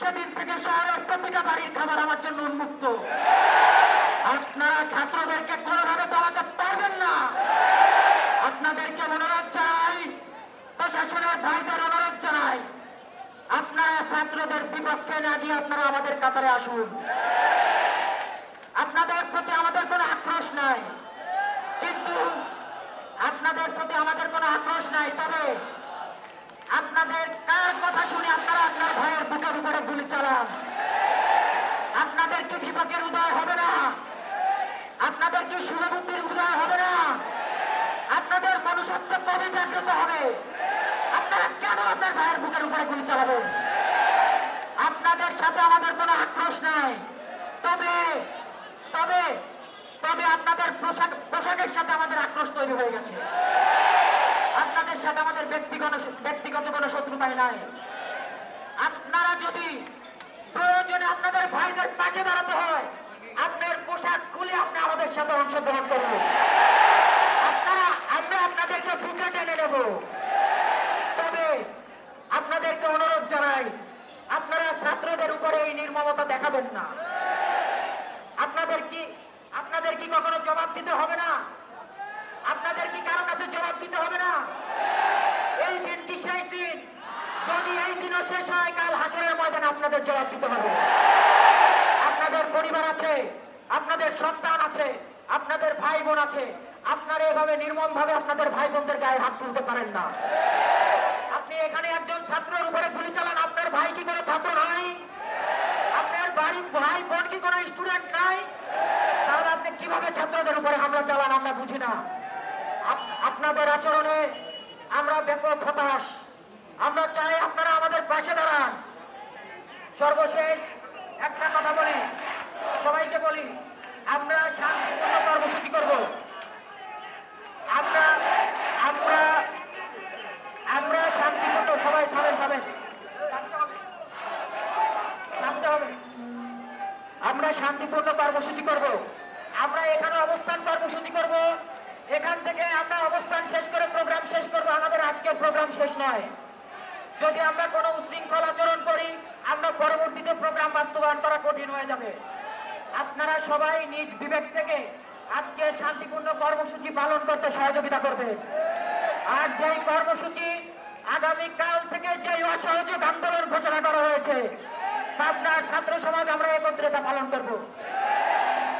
সেদিন থেকে শহরের প্রতিটা বাড়ির খাবার আমার জন্য উন্মুক্ত। আপনারা ছাত্রদেরকে কোনোভাবে দমাতে পারবেন না। আপনাদেরকে অনুরোধ জানাই, প্রশাসনের ভাইদের অনুরোধ জানাই, আপনারা ছাত্রদের বিপক্ষে না গিয়ে আপনারা আমাদের কাতারে আসুন। আপনাদের প্রতি আমাদের কোনো আক্রোশ নাই। কিন্তু আপনাদের প্রতি আমাদের কোনো আক্রোশ নাই। তবে আপনাদের কার কথা শুনে আপনারা আপনার ভাইয়ের বুকের উপরে গুলি চালান আপনাদের কি বিপক্ষের উদয় হবে না? আপনাদের কি শুভবুদ্ধির উদয় হবে না? আপনাদের মনুষ্যত্ব কবে জাগ্রত হবে? আপনারা কেন আপনার ভাইয়ের বুকের উপরে গুলি চালাবেন? আপনাদের সাথে আমাদের কোনো আক্রোশ নাই। তবে তবে তবে আপনাদের পোশাক, পোশাকের সাথে আমাদের আক্রোশ তৈরি হয়ে গেছে। আপনাদের সাথে আমাদের ব্যক্তিগত ব্যক্তিগত কোনো শত্রুতাই নাই। আপনারা যদি প্রয়োজনে আপনাদের ভাইদের পাশে দাঁড়াতে হয় আপনার পোশাক খুলে আপনি আমাদের সাথে অংশগ্রহণ করুন আপনারা, আমরা আপনাদেরকে বুকে টেনে নেব। তবে আপনাদেরকে অনুরোধ জানাই, আপনারা ছাত্রদের উপরে এই নির্মমতা দেখাবেন না। আপনাদের কি আপনাদের কি কখনো জবাব দিতে হবে না? আপনাদের কি কারও কাছে জবাব দিতে হবে না? এই দিনটি শেষ দিন। যদি এই দিনও শেষ হয়, কাল হাসরের ময়দানে আপনাদের জবাব দিতে হবে। আপনাদের পরিবার আছে, আপনাদের সন্তান আছে আপনাদের ভাই বোন আছে, আপনারা এভাবে নির্মম ভাবে আপনাদের ভাই বোনদের গায়ে হাত তুলতে পারেন না। আপনি এখানে একজন ছাত্রের উপরে গুলি চালান, আপনার ভাই কি করে ছাত্র নাই? আপনার বাড়ির ভাই বোন কি কোনো স্টুডেন্ট নাই? তাহলে আপনি কীভাবে ছাত্রদের উপরে হামলা চালান আমরা বুঝি না। আপনাদের আচরণে আমরা ব্যাপক হতাশ। আমরা চাই আপনারা আমাদের পাশে দাঁড়ান। সর্বশেষ একটা কথা বলি, সবাইকে বলি আমরা শান্তিপূর্ণ কর্মসূচি করব। আমরা আমরা আমরা শান্তিপূর্ণ সবাই থামেন থামেন। আমরা শান্তিপূর্ণ কর্মসূচি করব। আমরা এখানে অবস্থান কর্মসূচি করব। এখান থেকে আমরা অবস্থান শেষ করে প্রোগ্রাম শেষ করব। আমাদের আজকের প্রোগ্রাম শেষ নয়। যদি আমরা কোনো উশৃঙ্খল আচরণ করি, আমরা পরবর্তীতে প্রোগ্রাম বাস্তবায়ন করা কঠিন হয়ে যাবে। আপনারা সবাই নিজ বিবেক থেকে আজকে শান্তিপূর্ণ কর্মসূচি পালন করতে সহযোগিতা করবে। আর যেই কর্মসূচি আগামীকাল থেকে যেই অসহযোগ আন্দোলন ঘোষণা করা হয়েছে, পাবনার ছাত্র সমাজ আমরা একত্রে তা পালন করব।